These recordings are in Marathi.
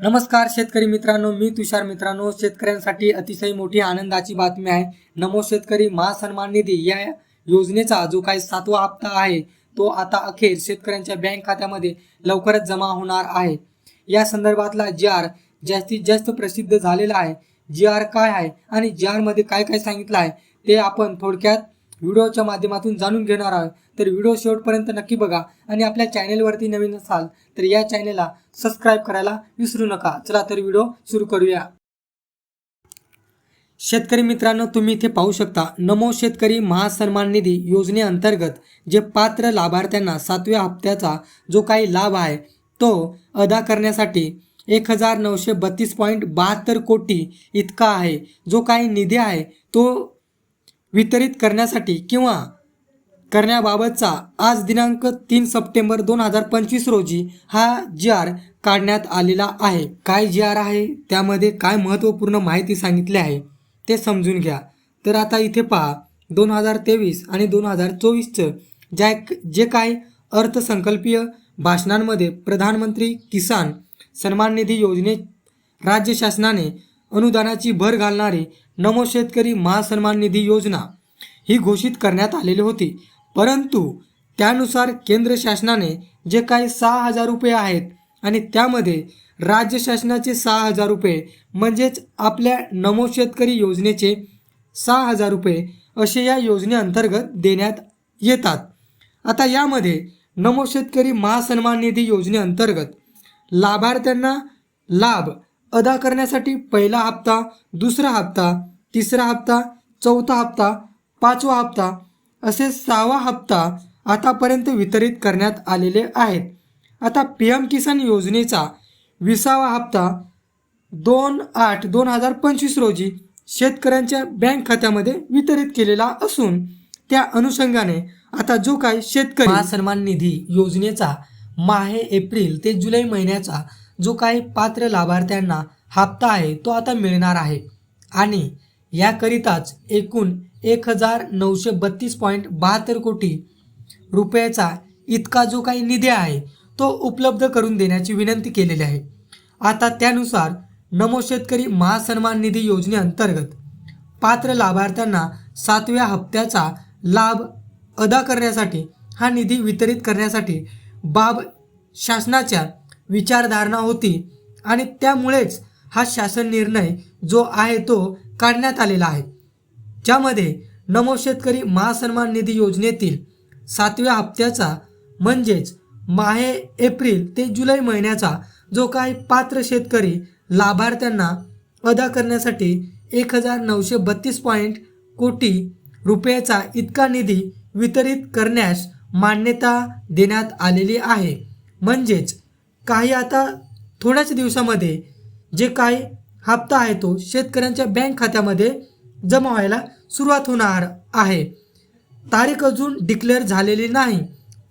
नमस्कार शेतकरी मित्रांनो मी तुषार मित्रांनो. शेतकऱ्यांसाठी अतिशय मोठी आनंदाची बातमी आहे. नमो शेतकरी महासन्मान निधी या योजनेचा जो काही सातवा हप्ता आहे तो आता अखेर शेतकऱ्यांच्या बँक खात्यामध्ये लवकरच जमा होणार आहे. या संदर्भातला जी आर जास्तीत जास्त प्रसिद्ध झालेला आहे. जी आर काय आहे आणि जी आरमध्ये काय काय सांगितलं आहे ते आपण थोडक्यात व्हिडिओच्या माध्यमातून जाणून घेणार आहोत तर व्हिडिओ शेवटपर्यंत नक्की बघा आणि आपल्या चॅनेलवरती नवीन असाल तर या चॅनेलला सबस्क्राईब करायला विसरू नका. चला तर व्हिडिओ सुरू करूया. शेतकरी मित्रांनो तुम्ही इथे पाहू शकता नमो शेतकरी महासन्मान निधी योजनेअंतर्गत जे पात्र लाभार्थ्यांना सातव्या हप्त्याचा जो काही लाभ आहे तो अदा करण्यासाठी एक हजार नऊशे बत्तीस पॉईंट बहात्तर कोटी इतका आहे. जो काही निधी आहे तो वितरित करण्यासाठी किंवा करण्याबाबतचा आज दिनांक तीन सप्टेंबर दोन हजार पंचवीस रोजी हा जी आर काढण्यात आलेला आहे. काय जी आर आहे? त्यामध्ये काय महत्त्वपूर्ण माहिती सांगितली आहे? ते समजून घ्या. तर आता इथे पहा दोन हजार तेवीस आणि दोन हजार चोवीसचं ज्या जे काही अर्थसंकल्पीय भाषणांमध्ये प्रधानमंत्री किसान सन्मान निधी योजनेत राज्य शासनाने अनुदानाची भर घालणारी नमो शेतकरी महासन्मान निधी योजना ही घोषित करण्यात आलेली होती. परंतु त्यानुसार केंद्र शासनाने जे काही सहा हजार रुपये आहेत आणि त्यामध्ये राज्य शासनाचे सहा हजार रुपये म्हणजेच आपल्या नमो शेतकरी योजनेचे सहा हजार रुपये असे या योजनेअंतर्गत देण्यात येतात. आता यामध्ये नमो शेतकरी महासन्मान निधी योजनेअंतर्गत लाभार्थ्यांना लाभ अदा करण्यासाठी पहिला हप्ता दुसरा हप्ता तिसरा हप्ता चौथा हप्ता पाचवा हप्ता असे सहावा हप्ता आतापर्यंत वितरित करण्यात आलेले आहेत. आता पी एम किसान योजनेचा विसावा हप्ता दोन आठ दोन हजार पंचवीस रोजी शेतकऱ्यांच्या बँक खात्यामध्ये वितरित केलेला असून त्या अनुषंगाने आता जो काही शेतकरी महासन्मान निधी योजनेचा माहे एप्रिल ते जुलै महिन्याचा जो काही पात्र लाभार्थ्यांना हप्ता आहे तो आता मिळणार आहे. आणि याकरिताच एकूण एक हजार नऊशे बत्तीस पॉईंट बहात्तर कोटी रुपयाचा इतका जो काही निधी आहे तो उपलब्ध करून देण्याची विनंती केलेली आहे. आता त्यानुसार नमो शेतकरी महासन्मान निधी योजनेअंतर्गत पात्र लाभार्थ्यांना सातव्या हप्त्याचा लाभ अदा करण्यासाठी हा निधी वितरित करण्यासाठी बाब शासनाच्या विचारधारणा होती आणि त्यामुळेच हा शासन निर्णय जो आहे तो काढण्यात आलेला आहे. ज्यामध्ये नमो शेतकरी महासन्मान निधी योजनेतील सातव्या हप्त्याचा म्हणजेच माहे एप्रिल ते जुलै महिन्याचा जो काही पात्र शेतकरी लाभार्थ्यांना अदा करण्यासाठी एक हजार नऊशे बत्तीस पॉईंट कोटी रुपयाचा इतका निधी वितरित करण्यास मान्यता देण्यात आलेली आहे. म्हणजेच काही आता थोड्याच दिवसामध्ये जे काही हप्ता आहे तो शेतकऱ्यांच्या बँक खात्यामध्ये जमा व्हायला सुरुवात होणार आहे. तारीख अजून डिक्लेअर झालेली नाही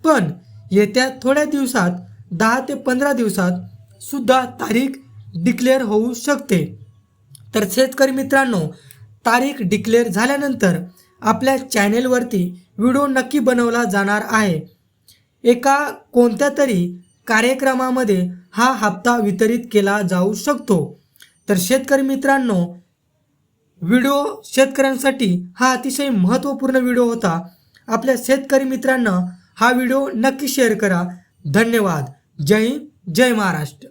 पण येत्या थोड्या दिवसात दहा ते पंधरा दिवसात सुद्धा तारीख डिक्लेअर होऊ शकते. तर शेतकरी मित्रांनो तारीख डिक्लेअर झाल्यानंतर आपल्या चॅनेलवरती व्हिडिओ नक्की बनवला जाणार आहे. एका कोणत्या तरी कार्यक्रमामध्ये हा हप्ता वितरित केला जाऊ शकतो. तर शेतकरी मित्रांनो व्हिडिओ शेतकऱ्यांसाठी हा अतिशय महत्त्वपूर्ण व्हिडिओ होता. आपल्या शेतकरी मित्रांना हा व्हिडिओ नक्की शेअर करा. धन्यवाद. जय हिंद जय महाराष्ट्र.